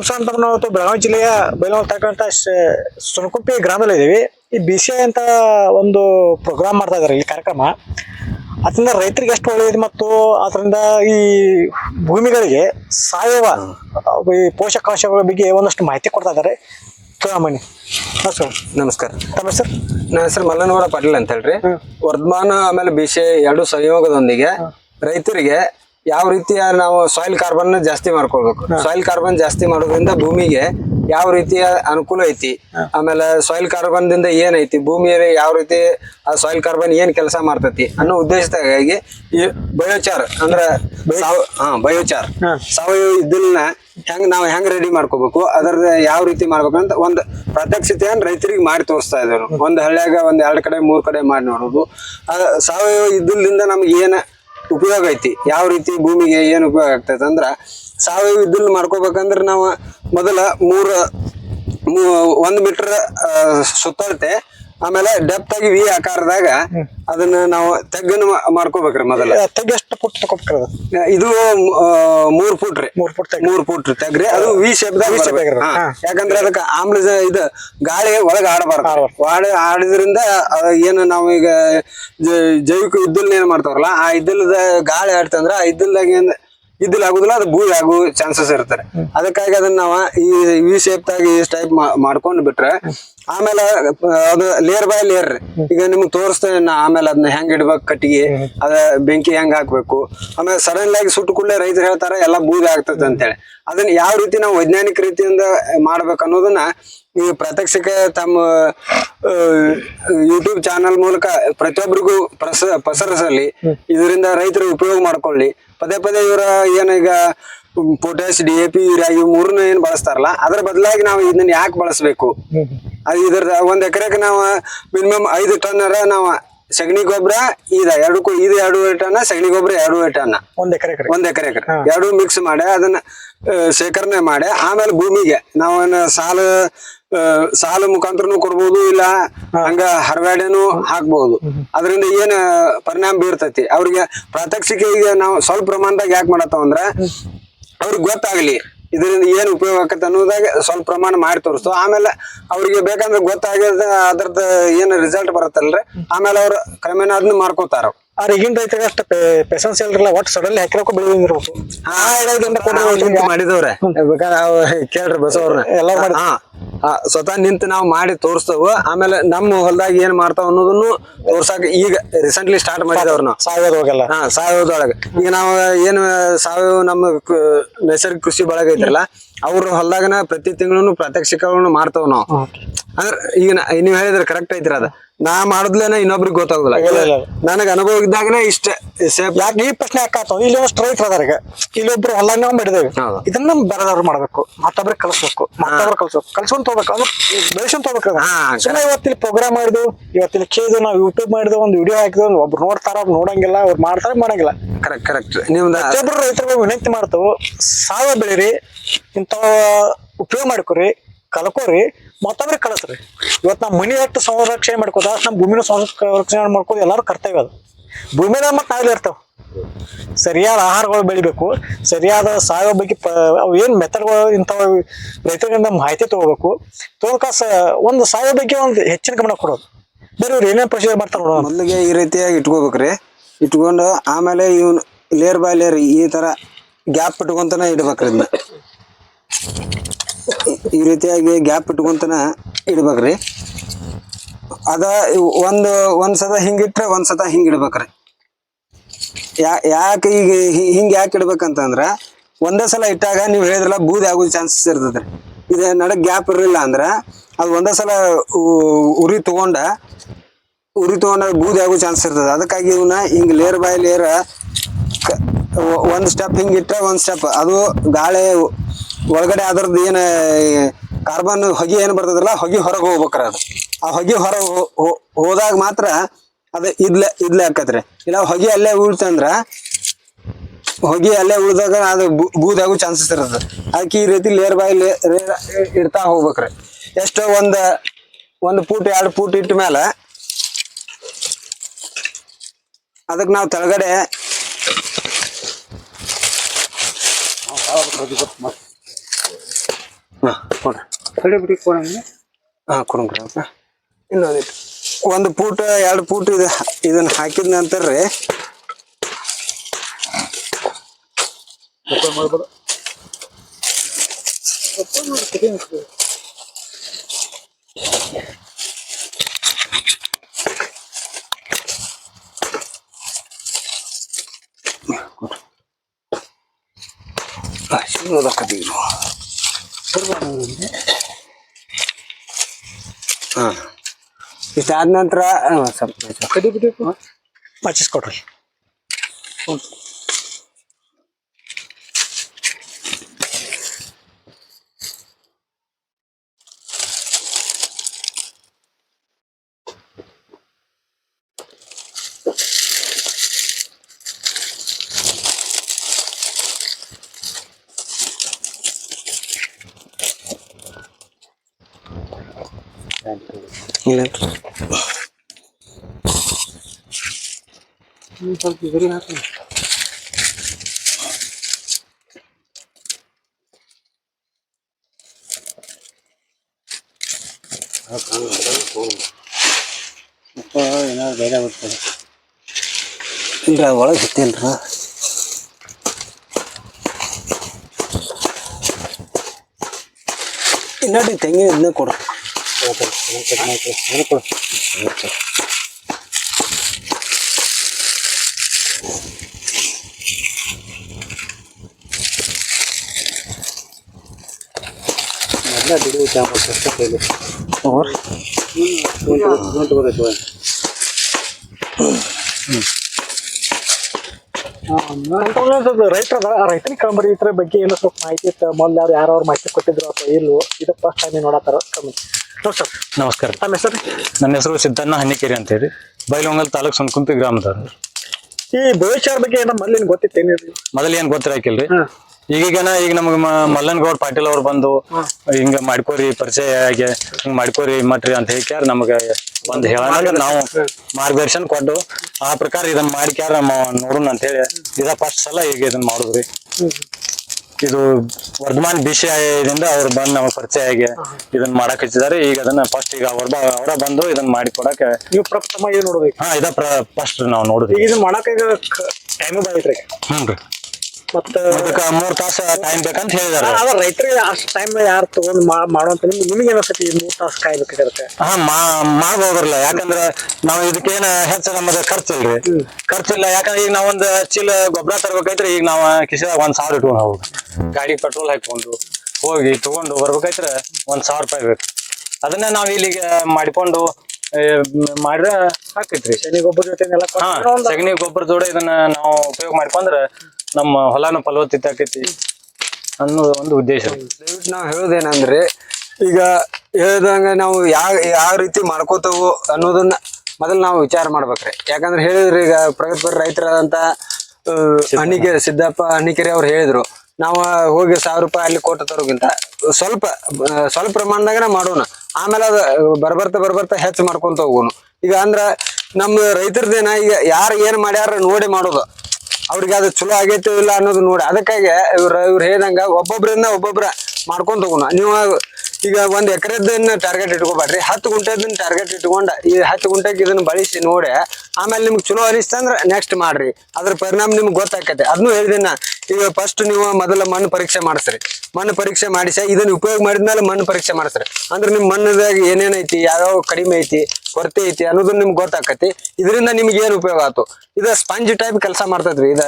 ನಮಸ್ಕಾರ ಅಂತ ನಾವು ಬೆಳಗಾವಿ ಜಿಲ್ಲೆಯ ಬೈಲೂರು ತಕ್ಕಂತ ಸುಣಕುಂಪಿ ಗ್ರಾಮದಲ್ಲಿ ಇದ್ದೀವಿ ಈ ಬಿ ಸಿ ಐ ಅಂತ ಒಂದು ಪ್ರೋಗ್ರಾಮ್ ಮಾಡ್ತಾ ಇದ್ದಾರೆ ಇಲ್ಲಿ ಕಾರ್ಯಕ್ರಮ. ಅದರಿಂದ ರೈತರಿಗೆ ಎಷ್ಟು ಒಳ್ಳೆಯದು ಮತ್ತು ಅದರಿಂದ ಈ ಭೂಮಿಗಳಿಗೆ ಸಾವಯವ ಈ ಪೋಷಕಾಂಶಗಳ ಬಗ್ಗೆ ಒಂದಷ್ಟು ಮಾಹಿತಿ ಕೊಡ್ತಾ ಇದ್ದಾರೆ ಕೇಳಮಣಿ ನಮಸ್ಕಾರ ನಮಸ್ಕಾರ. ತಮ್ಮ ಹೆಸರು? ನನ್ನ ಹೆಸರು ಮಲ್ಲನಗೌಡ ಪಾಟೀಲ್ ಅಂತ ಹೇಳ್ರಿ. ವರ್ಧಮಾನ ಆಮೇಲೆ ಬಿ ಸಿ ಐ ಎರಡು ಸಂಯೋಗದೊಂದಿಗೆ ರೈತರಿಗೆ ಯಾವ ರೀತಿಯ ನಾವು ಸಾಯಿಲ್ ಕಾರ್ಬನ್ ಜಾಸ್ತಿ ಮಾಡ್ಕೊಳ್ಬೇಕು? ಸಾಯಿಲ್ ಕಾರ್ಬನ್ ಜಾಸ್ತಿ ಮಾಡೋದ್ರಿಂದ ಭೂಮಿಗೆ ಯಾವ ರೀತಿಯ ಅನುಕೂಲ ಐತಿ? ಆಮೇಲೆ ಸಾಯಿಲ್ ಕಾರ್ಬನ್ ದಿಂದ ಏನೈತಿ ಭೂಮಿಯಲ್ಲಿ ಯಾವ ರೀತಿ ಆ ಸಾಯಿಲ್ ಕಾರ್ಬನ್ ಏನ್ ಕೆಲಸ ಮಾಡ್ತೈತಿ ಅನ್ನೋ ಉದ್ದೇಶದಾಗಿ ಈ ಬಯೋಚಾರ್ ಅಂದ್ರ ಹಾ ಬಯೋಚಾರ್ ಸಾವಯವ ಇದನ್ನ ಹೆಂಗ್ ನಾವು ಹೆಂಗ್ ರೆಡಿ ಮಾಡ್ಕೋಬೇಕು? ಅದರ ಯಾವ ರೀತಿ ಮಾಡ್ಬೇಕು ಅಂತ ಒಂದು ಪ್ರತ್ಯಕ್ಷತೆಯನ್ನ ರೈತರಿಗೆ ಮಾಡಿ ತೋರಿಸ್ತಾ ಇದ್ರು ಒಂದ್ ಹಳ್ಳಿಯಾಗ ಒಂದ್ ಎರಡ್ ಕಡೆ ಮೂರ್ ಕಡೆ ಮಾಡಿ ನೋಡೋದು. ಸಾವಯವ ಇದ್ದಿಲ್ಲದಿಂದ ನಮ್ಗೆ ಏನ್ ಉಪಯೋಗ ಐತಿ. ಯಾವ ರೀತಿ ಭೂಮಿಗೆ ಏನು ಉಪಯೋಗ ಆಗ್ತೈತೆ ಅಂದ್ರ ಸಾವಯವ ಇದ್ದಲ್ ಮಾಡ್ಕೋಬೇಕಂದ್ರೆ ನಾವು ಮೊದಲ ಮೂರ್ ಒಂದ್ ಮೀಟರ್ ಸುತ್ತಳತೆ ಆಮೇಲೆ ಡೆಪ್ತ್ ಆಗಿ ವಿ ಆಕಾರದಾಗ ಅದನ್ನ ನಾವು ತೆಗ್ಗನ್ನು ಮಾಡ್ಕೋಬೇಕ್ರಿ ಮೊದಲ. ತೆಗ್ ಎಷ್ಟು ಪುಟ್ ತಗೋಬೇಕಾದ್ರೆ ಇದು ಮೂರ್ ಫುಟ್ ರೀ. ಮೂರ್ ಫುಟ್ ಮೂರ್ ಫುಟ್ ತೆಗ್ರಿ ಅದು ವಿ ಶೇಪ್ ಆಗಿರೋದು. ಹಾ. ಯಾಕಂದ್ರೆ ಅದಕ್ಕೆ ಆಮ್ಲ ಇದು ಗಾಳಿ ಒಳಗೆ ಆಡಬಾರ್ದು. ಆಡಿ ಆಡ ಆಡಿದ್ರಿಂದ ಏನು ನಾವು ಈಗ ಜೈವಿಕ ಇದ್ದಲ್ ಏನ್ ಮಾಡ್ತಾರಲ್ಲ ಆ ಇದ್ದಲ್ದ ಗಾಳಿ ಆಡ್ತಂದ್ರ ಆ ಇದ್ದಲ್ದಾಗ ಏನ್ ಇದ್ದಲ್ ಆಗುದಿಲ್ಲ ಅದು ಬೂದಿ ಆಗೋ ಚಾನ್ಸಸ್ ಇರ್ತಾರೆ ಅದಕ್ಕಾಗಿ ಅದನ್ನ ನಾವು ಈ ವಿ ಶೇಪ್ ತಾಗಿ ಈ ಟೈಪ್ ಮಾಡ್ಕೊಂಡು ಬಿಟ್ರೆ ಆಮೇಲೆ ಅದು ಲೇಯರ್ ಬೈ ಲೇಯರ್ ಈಗ ನಿಮ್ಗೆ ತೋರಿಸ್ತೇನೆ ನಾ ಆಮೇಲೆ ಅದನ್ನ ಹೆಂಗ್ ಇಡ್ಬೇಕು ಕಟ್ಟಿಗೆ ಅದ ಬೆಂಕಿ ಹೆಂಗ್ ಹಾಕ್ಬೇಕು. ಆಮೇಲೆ ಸಡನ್ ಆಗಿ ಸುಟ್ಟು ಕೂಡಲೇ ರೈತರು ಹೇಳ್ತಾರೆ ಎಲ್ಲ ಬೂದಿ ಆಗ್ತದೆ ಅಂತೇಳಿ. ಅದನ್ನ ಯಾವ ರೀತಿ ನಾವು ವೈಜ್ಞಾನಿಕ ರೀತಿಯಿಂದ ಮಾಡ್ಬೇಕು ಅನ್ನೋದನ್ನ ಈ ಪ್ರತ್ಯಕ್ಷಕ ತಮ್ಮ ಯೂಟ್ಯೂಬ್ ಚಾನಲ್ ಮೂಲಕ ಪ್ರತಿಯೊಬ್ಬರಿಗೂ ಪ್ರಸ ಪಸರಿಸಲಿ. ಇದರಿಂದ ರೈತರು ಉಪಯೋಗ ಮಾಡ್ಕೊಳ್ಳಿ. ಪದೇ ಪದೇ ಇವರ ಏನೀಗ potash D A P urea ಇವು ಮೂರನ್ನ ಏನ್ ಬಳಸ್ತಾರಲ್ಲ ಅದ್ರ ಬದಲಾಗಿ ನಾವು ಇದನ್ನ ಯಾಕೆ ಬಳಸಬೇಕು? ಅದು ಇದ್ರ ಒಂದ್ ಎಕರೆಗೆ ನಾವು ಮಿನಿಮಮ್ ಐದು ಟನ್ನರ ನಾವು ಸಗಣಿ ಗೊಬ್ಬರ ಇದ ಎರಡಕ್ಕೂ ಇದು ಎರಡು ಟನ್ ಸಗಣಿ ಗೊಬ್ಬರ ಎರಡು ಟನ್ ಒಂದ್ ಎಕರೆ ಒಂದ್ ಎಕರೆ ಎರಡು ಮಿಕ್ಸ್ ಮಾಡಿ ಅದನ್ನ ಶೇಖರಣೆ ಮಾಡಿ ಆಮೇಲೆ ಭೂಮಿಗೆ ನಾವು ಸಾಲು ಸಾಲ ಸಾಲು ಮುಖಾಂತರನು ಕೊಡ್ಬೋದು ಇಲ್ಲ ಹಂಗ ಹರವಾಡೆನು ಹಾಕ್ಬಹುದು ಅದರಿಂದ ಏನ್ ಪರಿಣಾಮ ಬೀರ್ತೈತಿ? ಅವ್ರಿಗೆ ಪ್ರಾತ್ಯಕ್ಷಿಕೆ ಈಗ ನಾವು ಸ್ವಲ್ಪ ಪ್ರಮಾಣದಾಗ ಯಾಕೆ ಮಾಡತ್ತವ ಅಂದ್ರ ಅವ್ರಿಗೆ ಗೊತ್ತಾಗ್ಲಿ. ಇದರಿಂದ ಏನು ಉಪಯೋಗ ಆಕತ್ತೆ ಅನ್ನೋದಾಗ ಸ್ವಲ್ಪ ಪ್ರಮಾಣ ಮಾಡಿ ತೋರಿಸ್ತು. ಆಮೇಲೆ ಅವ್ರಿಗೆ ಬೇಕಂದ್ರೆ ಗೊತ್ತಾಗ್ಯದ ಅದ್ರದ್ದು ಏನು ರಿಸಲ್ಟ್ ಬರುತ್ತಲ್ರಿ? ಆಮೇಲೆ ಅವ್ರು ಕ್ರಮೇಣ ಅದನ್ನ ಮಾಡ್ಕೋತಾರ. ಆದ್ರೆ ಈಗಿನ ರೈತರಿಗೆ ಅಷ್ಟು ಪೆಸನ್ಸ್ ಇಲ್ರಲ್ಲ ಒಟ್ಟು ಸಡನ್ಲಿ ಹಾಕಿರೋಕು ಬೆಳೆದಿರ್ಬೇಕು ಆ ಐದೈದರಿಂದ ಕೊಟ್ಟು ಮಾಡಿದವ್ರೆ. ಕೇಳ್ರಿ ಬಸವ್ರನ್ನ ಎಲ್ಲ ಮಾಡಿ- ಸ್ವತಃ ನಿಂತು ನಾವು ಮಾಡಿ ತೋರಿಸ್ತೇವ. ಆಮೇಲೆ ನಮ್ಮ ಹೊಲದಾಗ ಏನ್ ಮಾಡ್ತಾವ ಅನ್ನೋದನ್ನು ತೋರ್ಸಾಕ ಈಗ ರೀಸೆಂಟ್ಲಿ ಸ್ಟಾರ್ಟ್ ಮಾಡಿದವ್ರು ನಾವು ಸಾಯೋದು ಹೋಗಲ್ಲ. ಹಾ ಸಾವಯವದೊಳಗೆ ಈಗ ನಾವು ಏನು ಸಾವಯವ ನಮ್ಮ ನೈಸರ್ಗಿಕ ಕೃಷಿ ಬಳಗ ಐತಲ್ಲ ಅವ್ರ ಹೊಲದಾಗನ ಪ್ರತಿ ತಿಂಗಳು ಪ್ರಾತ್ಯಕ್ಷಿಕಗಳನ್ನು ಮಾಡ್ತಾವ ನಾವು. ಅಂದ್ರ ಈಗ ನೀವ್ ಹೇಳಿದ್ರೆ ಕರೆಕ್ಟ್ ಐತ್ರಿ ಅದ. ನಾ ಮಾಡದ್ಲೇನ ಇನ್ನೊಬ್ರಿಗೆ ಗೊತ್ತಾಗಲ್ಲ. ನನಗೆ ಅನುಭವ ಇದ್ದಾಗಲೇ ಇಷ್ಟ ಸೇಫ್. ಯಾಕೆ ಈ ಪ್ರಶ್ನೆ ಯಾಕೆ ಆತಾವ ಇಲ್ಲಿ ಒಂದು ರೈತರು ಅದಾರ ಈಗ. ಇಲ್ಲಿ ಒಬ್ರು ಹೊಲ ಮಾಡಿದೇವೆ ಹೌದು. ಇದನ್ನ ಬೇರೆದವ್ರು ಮಾಡ್ಬೇಕು. ಮತ್ತೊಬ್ರಿಗೆ ಕಲಿಸ್ಬೇಕು. ಮತ್ತೊಬ್ರು ಕಲ್ಸ್ಬೇಕು. ಕಲ್ಸ್ಕೊಂಡ್ ತಗೋಬೇಕು. ಅದು ಬೆಳೆಸ್ಕೊಂಡ್ ತಗೋಬೇಕು ಸುಮ್ಮನೆ ಇವತ್ತಿಲ್ಲಿ ಪ್ರೋಗ್ರಾಮ್ ಮಾಡಿದ್ವು ಇವತ್ತಿಲ್ಲಿ ಕೇಳಿದ್ವು ನಾವು ಯೂಟ್ಯೂಬ್ ಮಾಡಿದ್ವು ಒಂದು ವಿಡಿಯೋ ಹಾಕಿದ್ವು ಒಬ್ರು ನೋಡ್ತಾರ ಅವ್ರು ನೋಡಂಗಿಲ್ಲ ಅವ್ರು ಮಾಡ್ತಾರ ಮಾಡಂಗಿಲ್ಲ. ಕರೆಕ್ಟ್ ಕರೆಕ್ಟ್ ನಿಮ್ದು ಪ್ರತಿಯೊಬ್ಬರು ರೈತರಿಗೆ ವಿನಂತಿ ಮಾಡ್ತಾವು ಸಾವ ಬೆಳಿರಿ ಇಂಥ ಉಪಯೋಗ ಮಾಡ್ಕೊರಿ ಕಲ್ಕೋರಿ ಮತ್ತೊಬ್ರಿಗೆ ಕಳಿಸ್ರಿ. ಇವತ್ತು ನಮ್ಮ ಮನೆ ಅಷ್ಟು ಸಂರಕ್ಷಣೆ ಮಾಡ್ಕೋದ ನಮ್ಮ ಭೂಮಿನ ಸಂರಕ್ಷಣೆ ಮಾಡ್ಕೋದು ಎಲ್ಲರೂ ಕರ್ತವ್ಯ ಅದು. ಭೂಮಿನ ಮತ್ತೆ ನಾವೆಲ್ಲ ಇರ್ತಾವ. ಸರಿಯಾದ ಆಹಾರಗಳು ಬೆಳಿಬೇಕು, ಸರಿಯಾದ ಸಾವಯವ ಬಗ್ಗೆ ಪ, ಅವು ಏನು ಮೆಥಡ್ಗಳು ಇಂಥವು ರೈತರಿಂದ ಮಾಹಿತಿ ತಗೋಬೇಕು. ಸ ಒಂದು ಸಾವಯವ ಬಗ್ಗೆ ಒಂದು ಹೆಚ್ಚಿನ ಗಮನ ಕೊಡೋದು. ಬೇರೆ ಅವ್ರು ಏನೇನು ಪ್ರೊಸೀಜರ್ ಮಾಡ್ತಾರೆ ನೋಡೋಣ. ಮೊದಲಿಗೆ ಈ ರೀತಿಯಾಗಿ ಇಟ್ಕೋಬೇಕ್ರಿ ಇಟ್ಕೊಂಡು ಆಮೇಲೆ ಇವನ್ ಲೇಯರ್ ಬೈ ಲೇಯರ್ ಈ ತರ ಗ್ಯಾಪ್ ಇಟ್ಕೊಂತನ ಇಡ್ಬೇಕ್ರಿ ಈ- ರೀತಿಯಾಗಿ ಗ್ಯಾಪ್ ಇಟ್ಕೊಂತನ ಇಡ್ಬೇಕ್ರಿ. ಅದ ಒಂದು, ಒಂದ್ ಸತ ಹಿಂಗಿಟ್ರೆ ಒಂದ್ ಸತ ಹಿಂಗ್ ಇಡ್ಬೇಕ್ರಿ. ಯಾ, ಯಾಕೆ ಈಗ ಹಿಂಗೆ ಯಾಕೆ ಇಡ್ಬೇಕಂತಂದ್ರ ಒಂದೇ ಸಲ ಇಟ್ಟಾಗ ನೀವು ಹೇಳಿದ್ರಲ್ಲ ಬೂದಿ ಆಗೋ ಚಾನ್ಸಸ್ ಇರ್ತದ್ರಿ. ಇದು ನಡಕ್ ಗ್ಯಾಪ್ ಇರಲಿಲ್ಲ ಅಂದ್ರ ಅದು ಒಂದೇ ಸಲ ಉರಿ ತಗೊಂಡ ಉರಿ ತಗೊಂಡ ಬೂದಿ ಆಗೋ ಚಾನ್ಸ್ ಇರ್ತದೆ. ಅದಕ್ಕಾಗಿ ಇವನ್ನ ಹಿಂಗ್ ಲೇರ್ ಬೈ ಲೇಯರ್ ಒಂದ್ ಸ್ಟೆಪ್ ಹಿಂಗೆ ಇಟ್ಟರೆ ಒಂದು ಸ್ಟೆಪ್ ಅದು ಗಾಳಿ ಒಳಗಡೆ ಅದ್ರದ್ದು ಏನು ಕಾರ್ಬನ್ ಹೊಗೆ ಏನು ಬರ್ತದಲ್ಲ, ಹೊಗೆ ಹೊರಗೆ ಹೋಗ್ಬೇಕ್ರ ಅದು. ಆ ಹೊಗೆ ಹೊರಗೆ ಹೋದಾಗ ಮಾತ್ರ ಅದು ಇದ್ಲೆ ಇದ್ಲೆ ಆಕತ್ರಿ. ಇಲ್ಲ, ಹೊಗೆ ಅಲ್ಲೇ ಉಳ್ತಂದ್ರ ಹೊಗೆ ಅಲ್ಲೇ ಉಳ್ದಾಗ ಅದು ಬೂ- ಬೂದಿ ಚಾನ್ಸಸ್ ಇರ್ತದೆ ಅದಕ್ಕೆ ಈ ರೀತಿ ಲೇರ್ ಬೈ ಲೇರ್ ಇಡ್ತಾ ಹೋಗ್ಬೇಕ್ರಿ. ಎಷ್ಟೋ ಒಂದು ಒಂದು ಫೂಟ್ ಎರಡು ಫೂಟ್ ಇಟ್ಟ ಮೇಲೆ ಅದಕ್ಕೆ ನಾವು ತೆಳಗಡೆ ಹಾಂ ಕೊಡ್ರಿ ಕಡೆ ಬಿಡಿ ಕೊಡಂಗೆ ಹಾಂ ಕೊಡಂಗ್ರಿ ಅವ್ಕ ಇನ್ನೊಂದಿಟ್ಟು ಒಂದು ಪೂಟ ಎರಡು ಪೂಟ ಇದು ಇದನ್ನ ಹಾಕಿದ ನಂತರ ರೀ ಓಪನ್ ಮಾಡ್ಬೋದು ಶಿವದಕ್ಕದೀರು ಹಾಂ. ಇಷ್ಟಾದ ನಂತರ ಸ್ವಲ್ಪ ಮಾಚಿಸ್ ಕೊಡ್ರಿ. ಇಲ್ಲ ಸ್ವಲ್ಪ ಇದ್ರಿ ಹಾಕಿ ಏನಾದ್ರು ಬೇರೆ ಬರ್ತದೆ ಇಲ್ರಿ ಅದು ಒಳಗೆ ಸಿಗ್ತಿಲ್ರಿ ಇನ್ನೊಂದು ತೆಂಗಿನ ಇದನ್ನ ಕೊಡು ಎಲ್ಲ ಬಿಡಿ ಚಾಪ ಕಷ್ಟ ಕೈಲಿ ತಗೋರಿ ರೈತರ ರೈತನಿಗೆ ಕಂಬರಿ ಇದ್ರ ಬಗ್ಗೆ ಏನೋ ಸ್ವಲ್ಪ ಮಾಹಿತಿ ಇತ್ತು ಮೊದ್ಲು ಯಾರು ಯಾರು ಅವ್ರು ಮಾಹಿತಿ ಕೊಟ್ಟಿದ್ರು ಅಥವಾ ಇಲ್ವೋ ಇದು ಫಸ್ಟ್ ಟೈಮ್ ನೋಡತ್ತಾರ ಕಮ್ಮಿ ನಮಸ್ಕಾರ. ನಮಸ್ಕಾರ. ತಮ್ಮ ಹೆಸರು? ನನ್ನ ಹೆಸರು ಸಿದ್ದಣ್ಣ ಹನ್ನಿಕೇರಿ ಅಂತ ಹೇಳಿ. ಬೈಲೊಂಗಲ್ ತಾಲೂಕ್ ಸುನ್ಕುಂಪಿ ಗ್ರಾಮದ ಈ ಭವಿಷ್ಯ ಬಗ್ಗೆ ಏನೋ ಮೊದ್ಲಿನ ಗೊತ್ತಿತ್ತೇನಿರ್ಲಿ ಮೊದಲು ಏನ್ ಗೊತ್ತಿರಾಕಿಲ್ರಿ. ಈಗೀಗನ ಈಗ ನಮ್ಗೆ ಮಲ್ಲನ್ ಗೌಡ್ ಪಾಟೀಲ್ ಅವ್ರು ಬಂದು ಹಿಂಗ ಮಾಡ್ಕೋರಿ ಪರಿಚಯ ಆಗಿ ಹಿಂಗ್ ಮಾಡ್ಕೋರಿ ಮಟ್ರಿ ಅಂತ ಹೇಳ್ಕ್ಯಾರ ನಮಗ ಒಂದ್ ಹೇಳ ನಾವು ಮಾರ್ಗದರ್ಶನ ಕೊಟ್ಟು ಆ ಪ್ರಕಾರ ಇದನ್ನ ಮಾಡ್ಕ್ಯಾರ ನಮ್ಮ ನೋಡೋಣ ಅಂತ ಹೇಳಿ. ಇದ ಫಸ್ಟ್ ಸಲ ಈಗ ಇದನ್ನ ಮಾಡುದ್ರಿ. ಇದು ವರ್ಧಮಾನ್ ಬಿ ಸಿ ಐದಿಂದ ಅವ್ರು ಬಂದು ನಮಗ್ ಪರಿಚಯ ಆಗಿ ಇದನ್ನ ಮಾಡಕ್ ಹಚ್ಚಿದಾರೆ ಈಗ ಅದನ್ನ ಫಸ್ಟ್ ಈಗ ಅವ್ರ ಅವರ ಬಂದು ಇದನ್ನ ಮಾಡಿ ಕೊಡಕ್ಕೆ ನೀವು ಪ್ರಪ್ರಥಮ ಇದು ನೋಡ್ಬೇಕು. ಹಾ ಇದ ಫಸ್ಟ್ ನಾವು ನೋಡಿದ್ವಿ ಈಗ ಇದನ್ನ ಮಾಡಕ್ ಈಗ ಟೈಮ್ ಬಾಯ್ತ್ರಿ. ಹ್ಞೂ ಮತ್ತ ಅದಕ್ಕ ಮೂರ್ ತಾಸ ಟೈಮ್ ಬೇಕಂತ ಹೇಳಿದಾರೆ. ಅದ ರೈತರಿಗೆ ಅಷ್ಟು ಟೈಮ್ ಯಾರು ತಗೊಂಡ್ ಮಾಡುವಂತ ನಿಮ್ಗೆ ನಿಮಗೆ ಏನಸತಿ ಮೂರ್ ತಾಸು ಕಾಯ್ಬೇಕಾಗಿರುತ್ತೆ ಹಾ ಮಾಡ್ಬೋದ್ರಲ್ಲ ಯಾಕಂದ್ರ ನಾವು ಇದಕ್ಕೇನ ಹೆಚ್ಚ ನಮ್ಮದ ಖರ್ಚಿಲ್ರಿ. ಖರ್ಚಿಲ್ಲ ಯಾಕಂದ್ರೆ ಈಗ ನಾವೊಂದ್ ಚೀಲ ಗೊಬ್ಬರ ತರ್ಬೇಕೈತ್ರಿ ಈಗ ನಾವ್ ಕಿಸಿದಾಗ ಒಂದ್ ಸಾವಿರ ಇಟ್ಕೊಂಡ್ ಹೋಗುದು ಗಾಡಿ ಪೆಟ್ರೋಲ್ ಹಾಕೊಂಡು ಹೋಗಿ ತಗೊಂಡು ಬರ್ಬೇಕೈತ್ರ ಒಂದ್ ಸಾವಿರ ರೂಪಾಯಿ ಬೇಕು. ಅದನ್ನ ನಾವ್ ಇಲ್ಲಿಗೆ ಮಾಡಿಕೊಂಡು ಮಾಡಿದ್ರೆ ಹಾಕೈತ್ರಿ ಶನಿ ಗೊಬ್ಬರ ಜೊತೆ ಸಗಣಿ ಗೊಬ್ಬರ ಜೋಡಿ ಇದನ್ನ ನಾವು ಉಪಯೋಗ ಮಾಡ್ಕೊಂಡ್ರ ನಮ್ಮ ಹೊಲನ ಫಲವತ್ತತೆ ಆಕೈತಿ ಅನ್ನೋದು ಒಂದು ಉದ್ದೇಶ. ದಯವಿಟ್ಟು ನಾವು ಹೇಳೋದೇನಂದ್ರೆ ಈಗ ಹೇಳ್ದಂಗ ನಾವು ಯಾವ ಯಾವ ರೀತಿ ಮಾಡ್ಕೋತವು ಅನ್ನೋದನ್ನ ಮೊದಲು ನಾವು ವಿಚಾರ ಮಾಡ್ಬೇಕ್ರಿ. ಯಾಕಂದ್ರೆ ಹೇಳಿದ್ರೆ ಈಗ ಪ್ರಗತಿಪರ ರೈತರಾದಂತ ಅಣ್ಣಿಕೆರೆ ಹಣ್ಣಿಕೆರೆ ಸಿದ್ದಪ್ಪ ಹಣ್ಣಿಕೆರೆ ಅವ್ರು ಹೇಳಿದ್ರು ನಾವು ಹೋಗಿ ಸಾವಿರ ರೂಪಾಯಿ ಅಲ್ಲಿ ಕೊಟ್ಟು ತರೋಕ್ಕಿಂತ ಸ್ವಲ್ಪ ಸ್ವಲ್ಪ ಪ್ರಮಾಣದಾಗ ಮಾಡೋಣ. ಆಮೇಲೆ ಅದು ಬರ್ಬರ್ತಾ ಬರ್ಬರ್ತಾ ಹೆಚ್ಚು ಮಾಡ್ಕೊಂತ ಹೋಗೋಣ ಈಗ ಅಂದ್ರ ನಮ್ಮ ರೈತರದೇನ ಈಗ ಯಾರು ಏನ್ ಮಾಡ್ಯಾರ ನೋಡಿ ಮಾಡೋದು. ಅವ್ರಿಗೆ ಅದು ಚಲೋ ಆಗೈತೋ ಇಲ್ಲ ಅನ್ನೋದು ನೋಡಿ. ಅದಕ್ಕಾಗಿ ಇವ್ರ ಇವ್ರು ಹೇಳ್ದಂಗ ಒಬ್ಬೊಬ್ರಿಂದ ಒಬ್ಬೊಬ್ರ ಮಾಡ್ಕೊಂತ ಹೋಗೋಣ. ನೀವು ಈಗ ಒಂದ್ ಎಕರೆದನ್ನ ಟಾರ್ಗೆಟ್ ಇಟ್ಕೋಬೇಡ್ರಿ. ಹತ್ತು ಗುಂಟೆದನ್ನ ಟಾರ್ಗೆಟ್ ಇಟ್ಕೊಂಡ, ಈ ಹತ್ತು ಗುಂಟೆಗೆ ಇದನ್ನ ಬಳಸಿ ನೋಡಿ, ಆಮೇಲೆ ನಿಮ್ಗೆ ಚಲೋ ಅನಿಸ್ತಂದ್ರ ನೆಕ್ಸ್ಟ್ ಮಾಡ್ರಿ. ಅದ್ರ ಪರಿಣಾಮ ನಿಮ್ಗೆ ಗೊತ್ತಾಕೈತೆ ಅದನ್ನು ಹೇಳಿದಿನ, ಈಗ ಫಸ್ಟ್ ನೀವು ಮೊದಲ ಮಣ್ಣು ಪರೀಕ್ಷೆ ಮಾಡಿಸ್ರಿ. ಮಣ್ಣು ಪರೀಕ್ಷೆ ಮಾಡಿಸಿ, ಇದನ್ನ ಉಪಯೋಗ ಮಾಡಿದ್ಮೇಲೆ ಮಣ್ಣು ಪರೀಕ್ಷೆ ಮಾಡಿಸ್ರಿ. ಅಂದ್ರೆ ನಿಮ್ ಮಣ್ಣದಾಗ ಏನೇನೈತಿ ಯಾವ್ಯಾವ ಕಡಿಮೆ ಐತಿ, ಕೊರತೆ ಐತಿ ಅನ್ನೋದನ್ನ ನಿಮ್ಗೆ ಗೊತ್ತಾಕತಿ ಇದರಿಂದ ನಿಮ್ಗೆ ಏನು ಉಪಯೋಗ ಆಯ್ತು ಇದು ಸ್ಪಂಜ್ ಟೈಪ್ ಕೆಲಸ ಮಾಡ್ತದ್ರಿ ಇದ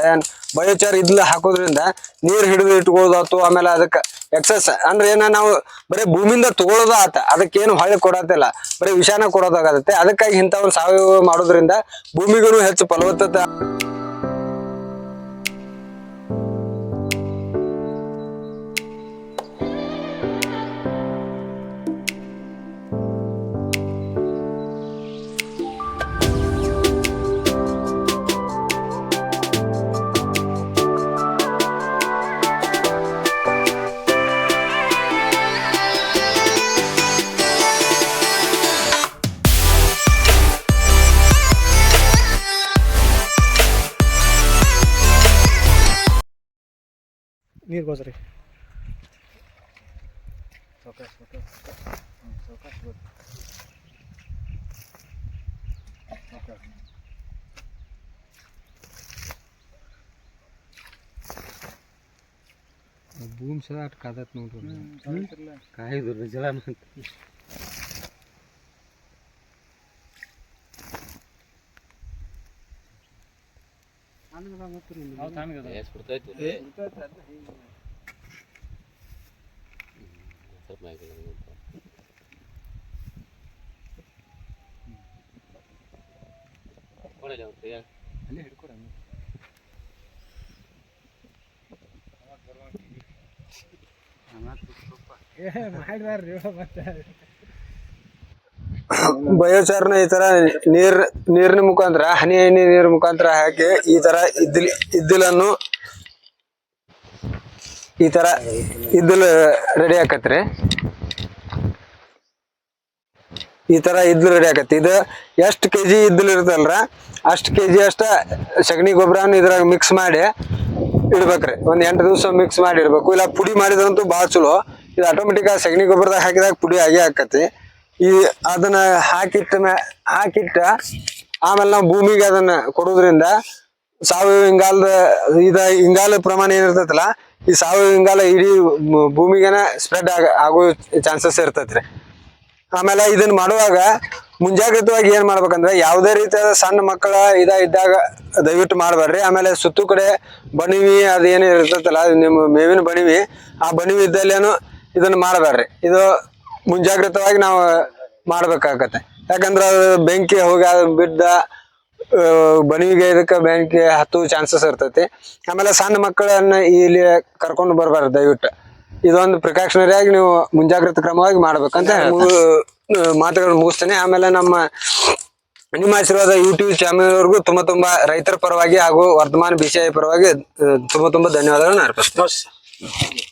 ಬಯೋಚಾರ್ ಇದ್ಲ ಹಾಕೋದ್ರಿಂದ ನೀರು ಹಿಡಿದು ಇಟ್ಕೊಳ್ಳೋದಾತು ಆಮೇಲೆ ಅದಕ್ಕೆ ಎಕ್ಸಸ್ ಅಂದ್ರೆ ಏನ ನಾವು ಬರೀ ಭೂಮಿಯಿಂದ ತಗೊಳ್ಳೋದು ಆತ. ಅದಕ್ಕೆ ಏನು ಹೊಳೆ ಕೊಡತ್ತಿಲ್ಲ ಬರೀ ವಿಷಾನ ಕೊಡೋದಾಗತ್ತೆ. ಅದಕ್ಕಾಗಿ ಇಂಥವ್ರು ಸಾವಯವ ಮಾಡೋದ್ರಿಂದ ಭೂಮಿಗೂ ಹೆಚ್ಚು ಫಲವತ್ತತೆ ನೀರು ಗೋಸ್ರಿ ಭೂಮಿ ಸದ ಅಟ್ ಕಾದತ್ ನೋಡ್ರಿ ಕಾಯ್ದು ಜಲ ಬಯೋಚಾರ್ನ ಈ ತರ ನೀರ್ ನೀರಿನ ಮುಖಾಂತರ, ಹನಿ ಹನಿ ನೀರ್ ಮುಖಾಂತರ ಹಾಕಿ ಈ ತರ ಇದ್ದಿಲ್ ಇದ್ದಿಲನ್ನು ಈ ತರ ಇದ್ದಲು ರೆಡಿ ಆಕತ್ರಿ. ಈ ತರ ಇದ್ಲು ರೆಡಿ ಆಕತಿ ಇದು ಎಷ್ಟು ಕೆ ಜಿ ಇದ್ದಲು ಇರ್ತಲ್ರ ಅಷ್ಟು ಕೆ ಜಿ ಅಷ್ಟ ಸಗಣಿ ಗೊಬ್ಬರನ ಇದ್ರಾಗ ಮಿಕ್ಸ್ ಮಾಡಿ ಇಡ್ಬೇಕ್ರಿ. ಒಂದ್ ಎಂಟು ದಿವಸ ಮಿಕ್ಸ್ ಮಾಡಿ ಇಡ್ಬೇಕು. ಇಲ್ಲ ಪುಡಿ ಮಾಡಿದ್ರಂತೂ ಭಾಳ ಚಲೋ. ಇದು ಆಟೋಮೆಟಿಕ್ ಆ ಸಗಣಿ ಗೊಬ್ಬರದಾಗ ಹಾಕಿದಾಗ ಪುಡಿ ಆಗಿ ಆಕತಿ ಈ ಅದನ್ನ ಹಾಕಿಟ್ಟ ಹಾಕಿಟ್ಟ ಆಮೇಲೆ ನಾವು ಭೂಮಿಗೆ ಅದನ್ನ ಕೊಡೋದ್ರಿಂದ ಸಾವಯವ ಇಂಗಾಲದ ಇದ ಇಂಗಾಲ ಪ್ರಮಾಣ ಏನಿರ್ತೈತಲ್ಲ ಈ ಸಾವಯವ ಇಂಗಾಲ ಇಡೀ ಭೂಮಿಗೆನ ಸ್ಪ್ರೆಡ್ ಆಗ ಆಗೋ ಚಾನ್ಸಸ್ ಇರ್ತೈತ್ರಿ. ಆಮೇಲೆ ಇದನ್ನ ಮಾಡುವಾಗ ಮುಂಜಾಗ್ರತವಾಗಿ ಏನ್ ಮಾಡ್ಬೇಕಂದ್ರೆ ಯಾವುದೇ ರೀತಿಯಾದ ಸಣ್ಣ ಮಕ್ಕಳ ಇದ ಇದ್ದಾಗ ದಯವಿಟ್ಟು ಮಾಡಬೇಡ್ರಿ ಆಮೇಲೆ ಸುತ್ತು ಕಡೆ ಬಣಿವಿ ಅದೇನು ಇರ್ತೈತಲ್ಲ, ನಿಮ್ಮ ಮೇವಿನ ಬಣಿವಿ ಆ ಬಣಿವಿ ಇದ್ದಲ್ಲೇನು ಇದನ್ನ ಮಾಡಬೇಡ್ರಿ ಇದು ಮುಂಜಾಗ್ರತವಾಗಿ ನಾವು ಮಾಡ್ಬೇಕಾಗತ್ತೆ. ಯಾಕಂದ್ರೆ ಅದು ಬೆಂಕಿ ಹೋಗಿ ಬಿದ್ದ ಆ, ಬ್ಯಾಂಕ್ ಬೆಂಕಿ ಹತ್ತು ಚಾನ್ಸಸ್ ಇರ್ತೈತಿ. ಆಮೇಲೆ ಸಣ್ಣ ಮಕ್ಕಳನ್ನ ಇಲ್ಲಿ ಕರ್ಕೊಂಡು ಬರ್ಬಾರ್ದು ದಯವಿಟ್ಟು. ಇದೊಂದು ಪ್ರಿಕಾಷನರಿ ಆಗಿ ನೀವು ಮುಂಜಾಗ್ರತೆ ಕ್ರಮವಾಗಿ ಮಾಡ್ಬೇಕಂತ ಮಾತುಗಳು ಮುಗಿಸ್ತೇನೆ. ಆಮೇಲೆ ನಮ್ಮ ನಿಮ್ಮ ಆಶೀರ್ವಾದ ಯೂಟ್ಯೂಬ್ ಚಾನಲ್ವರೆಗೂ ತುಂಬಾ ತುಂಬಾ ರೈತರ ಪರವಾಗಿ ಹಾಗೂ ವರ್ತಮಾನ ಬಿಸಿಐ ಪರವಾಗಿ ತುಂಬಾ ತುಂಬಾ ಧನ್ಯವಾದಗಳನ್ನ ಅರ್ಪಿಸ್ತೇನೆ.